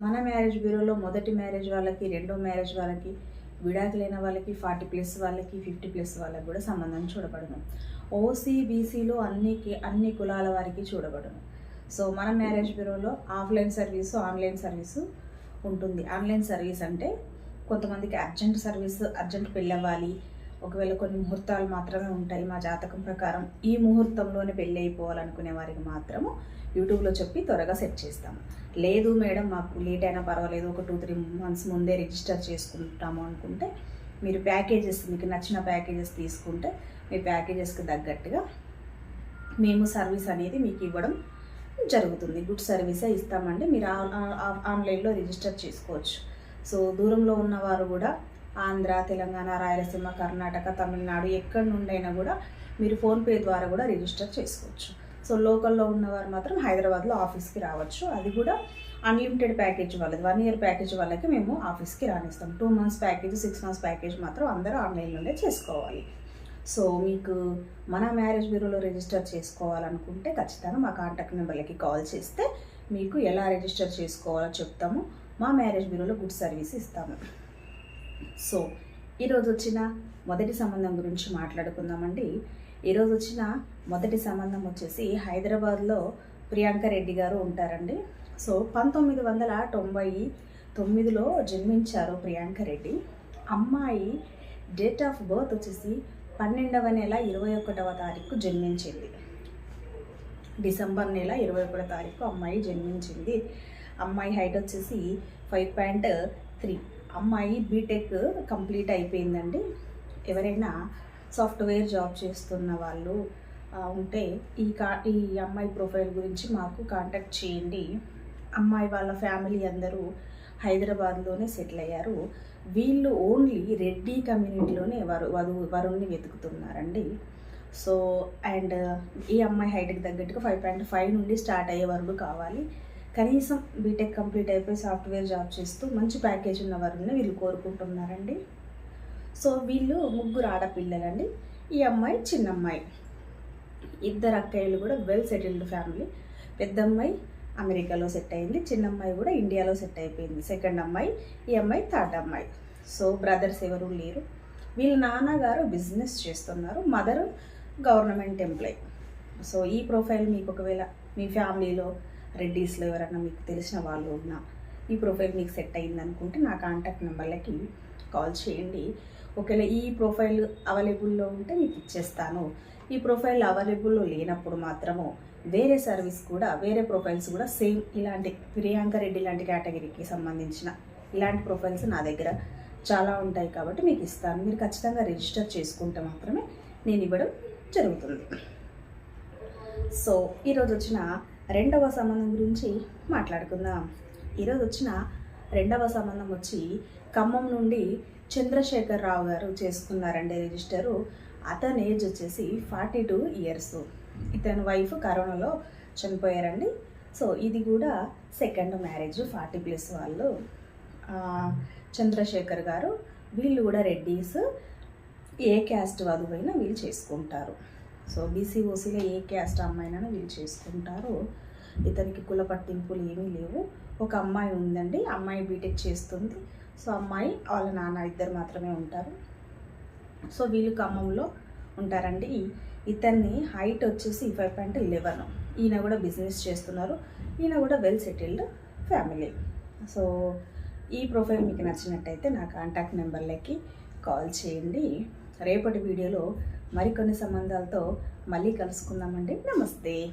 మన మ్యారేజ్ బ్యూరోలో మొదటి మ్యారేజ్ వాళ్ళకి రెండో మ్యారేజ్ వాళ్ళకి విడాకులైన వాళ్ళకి ఫార్టీ ప్లస్ వాళ్ళకి ఫిఫ్టీ ప్లస్ వాళ్ళకి కూడా సంబంధం చూడబడును ఓసీ బీసీలో అన్ని అన్ని కులాల వారికి చూడబడును సో మన మ్యారేజ్ బ్యూరోలో ఆఫ్లైన్ సర్వీసు ఆన్లైన్ సర్వీసు ఉంటుంది. ఆన్లైన్ సర్వీస్ అంటే కొంతమందికి అర్జెంట్ సర్వీస్ అర్జెంట్ పెళ్ళి అవ్వాలి ఒకవేళ కొన్ని ముహూర్తాలు మాత్రమే ఉంటాయి మా జాతకం ప్రకారం ఈ ముహూర్తంలోనే పెళ్ళి అయిపోవాలనుకునే వారికి మాత్రము యూట్యూబ్లో చెప్పి త్వరగా సెట్ చేస్తాము. లేదు మేడం మాకు లేట్ అయినా పర్వాలేదు ఒక టూ త్రీ మంత్స్ ముందే రిజిస్టర్ చేసుకుంటాము అనుకుంటే మీరు ప్యాకేజెస్ మీకు నచ్చిన ప్యాకేజెస్ తీసుకుంటే మీ ప్యాకేజెస్కి తగ్గట్టుగా మేము సర్వీస్ అనేది మీకు ఇవ్వడం జరుగుతుంది. గుడ్ సర్వీసే ఇస్తామండి. మీరు ఆ- ఆన్లైన్లో రిజిస్టర్ చేసుకోవచ్చు. సో దూరంలో ఉన్నవారు కూడా ఆంధ్ర తెలంగాణ రాయలసీమ కర్ణాటక తమిళనాడు ఎక్కడి నుండైనా కూడా మీరు ఫోన్పే ద్వారా కూడా రిజిస్టర్ చేసుకోవచ్చు. సో లోకల్లో ఉన్నవారు మాత్రం హైదరాబాద్లో ఆఫీస్కి రావచ్చు. అది కూడా అన్లిమిటెడ్ ప్యాకేజ్ వాళ్ళది. వన్ ఇయర్ ప్యాకేజ్ వాళ్ళకి మేము ఆఫీస్కి రానిస్తాం. Two months package six months package మాత్రం అందరూ ఆన్లైన్లోనే చేసుకోవాలి. సో మీకు మన మ్యారేజ్ బ్యూరోలో రిజిస్టర్ చేసుకోవాలనుకుంటే ఖచ్చితంగా మా కాంటాక్ట్ నెంబర్లకి కాల్ చేస్తే మీకు ఎలా రిజిస్టర్ చేసుకోవాలో చెప్తాము. మా మ్యారేజ్ బ్యూరోలో గుడ్ సర్వీస్ ఇస్తాము. సో ఈరోజు వచ్చిన మొదటి సంబంధం గురించి మాట్లాడుకుందామండి. ఈరోజు వచ్చిన మొదటి సంబంధం వచ్చేసి హైదరాబాద్లో ప్రియాంక రెడ్డి గారు ఉంటారండి. సో పంతొమ్మిది వందల తొంభై తొమ్మిదిలో జన్మించారు ప్రియాంక రెడ్డి. అమ్మాయి డేట్ ఆఫ్ బర్త్ వచ్చేసి పన్నెండవ నెల ఇరవై ఒకటవ తారీఖు జన్మించింది. డిసెంబర్ నెల ఇరవై ఒకటో తారీఖు అమ్మాయి జన్మించింది. అమ్మాయి హైట్ వచ్చేసి ఫైవ్ పాయింట్ త్రీ. అమ్మాయి బీటెక్ కంప్లీట్ అయిపోయిందండి. ఎవరైనా సాఫ్ట్వేర్ జాబ్ చేస్తున్న వాళ్ళు ఉంటే ఈ కా ఈ అమ్మాయి ప్రొఫైల్ గురించి మాకు కాంటాక్ట్ చేయండి. అమ్మాయి వాళ్ళ ఫ్యామిలీ అందరూ హైదరాబాద్లోనే సెటిల్ అయ్యారు. వీళ్ళు ఓన్లీ రెడ్డి కమ్యూనిటీలోనే వరు వధు వరుణ్ణి వెతుకుతున్నారండి. సో అండ్ ఈ అమ్మాయి హైట్కి తగ్గట్టుగా ఫైవ్ పాయింట్ ఫైవ్ నుండి స్టార్ట్ అయ్యే వరకు కావాలి. కనీసం బీటెక్ కంప్లీట్ అయిపోయి సాఫ్ట్వేర్ జాబ్ చేస్తూ మంచి ప్యాకేజ్ ఉన్న వారిని వీళ్ళు కోరుకుంటున్నారండి. సో వీళ్ళు ముగ్గురు ఆడపిల్లలండి. ఈ అమ్మాయి చిన్న అమ్మాయి ఇద్దరు అక్కయ్యలు కూడా వెల్ సెటిల్డ్ ఫ్యామిలీ పెద్ద అమ్మాయి అమెరికాలో సెట్ అయింది చిన్న అమ్మాయి కూడా ఇండియాలో సెట్ అయిపోయింది. సెకండ్ అమ్మాయి ఈ అమ్మాయి థర్డ్ అమ్మాయి. సో బ్రదర్స్ ఎవరు లేరు. వీళ్ళ నాన్నగారు బిజినెస్ చేస్తున్నారు. మదర్ గవర్నమెంట్ ఎంప్లాయ్ సో ఈ ప్రొఫైల్ మీకు ఒకవేళ మీ ఫ్యామిలీలో రెడ్డీస్లో ఎవరైనా మీకు తెలిసిన వాళ్ళు ఉన్నా ఈ ప్రొఫైల్ మీకు సెట్ అయింది అనుకుంటే నా కాంటాక్ట్ నెంబర్లకి కాల్ చేయండి. ఒకవేళ ఈ ప్రొఫైల్ అవైలబుల్లో ఉంటే మీకు ఇచ్చేస్తాను. ఈ ప్రొఫైల్ అవైలబుల్లో లేనప్పుడు మాత్రము వేరే సర్వీస్ కూడా వేరే ప్రొఫైల్స్ కూడా సేమ్ ఇలాంటి ప్రియాంక రెడ్డి లాంటి కేటగిరీకి సంబంధించిన ఇలాంటి ప్రొఫైల్స్ నా దగ్గర చాలా ఉంటాయి కాబట్టి మీకు ఇస్తాను. మీరు ఖచ్చితంగా రిజిస్టర్ చేసుకుంటే మాత్రమే నేను ఇవ్వడం జరుగుతుంది. సో ఈరోజు వచ్చిన రెండవ సంబంధం గురించి మాట్లాడుకుందాం. ఈరోజు వచ్చిన రెండవ సంబంధం వచ్చి ఖమ్మం నుండి చంద్రశేఖర్ రావు గారు చేసుకున్నారండి రిజిస్టరు. అతని ఏజ్ వచ్చేసి ఫార్టీ టూ ఇయర్స్. ఇతని వైఫ్ కరోనాలో చనిపోయారండి. సో ఇది కూడా సెకండ్ మ్యారేజ్ ఫార్టీ ప్లస్ వాళ్ళు. చంద్రశేఖర్ గారు వీళ్ళు కూడా రెడ్డీస్. ఏ క్యాస్ట్ వధువైనా వీళ్ళు చేసుకుంటారు. సో బీసీ ఓసీలో ఏ క్యాస్ట్ అమ్మాయినైనా వీళ్ళు చేసుకుంటారు. ఇతనికి కుల పట్టింపులు ఏమీ లేవు. ఒక అమ్మాయి ఉందండి అమ్మాయి బీటెక్ చేస్తుంది. సో అమ్మాయి వాళ్ళ నాన్న ఇద్దరు మాత్రమే ఉంటారు. సో వీళ్ళు ఖమ్మంలో ఉంటారండి. ఇతన్ని హైట్ వచ్చేసి ఫైవ్ పాయింట్ లెవెన్. ఈయన కూడా బిజినెస్ చేస్తున్నారు. ఈయన కూడా వెల్ సెటిల్డ్ ఫ్యామిలీ. సో ఈ ప్రొఫైల్ మీకు నచ్చినట్టయితే నా కాంటాక్ట్ నెంబర్లకి కాల్ చేయండి. రేపటి వీడియోలో మరికొన్ని సంబంధాలతో మళ్ళీ కలుసుకుందామండి. నమస్తే.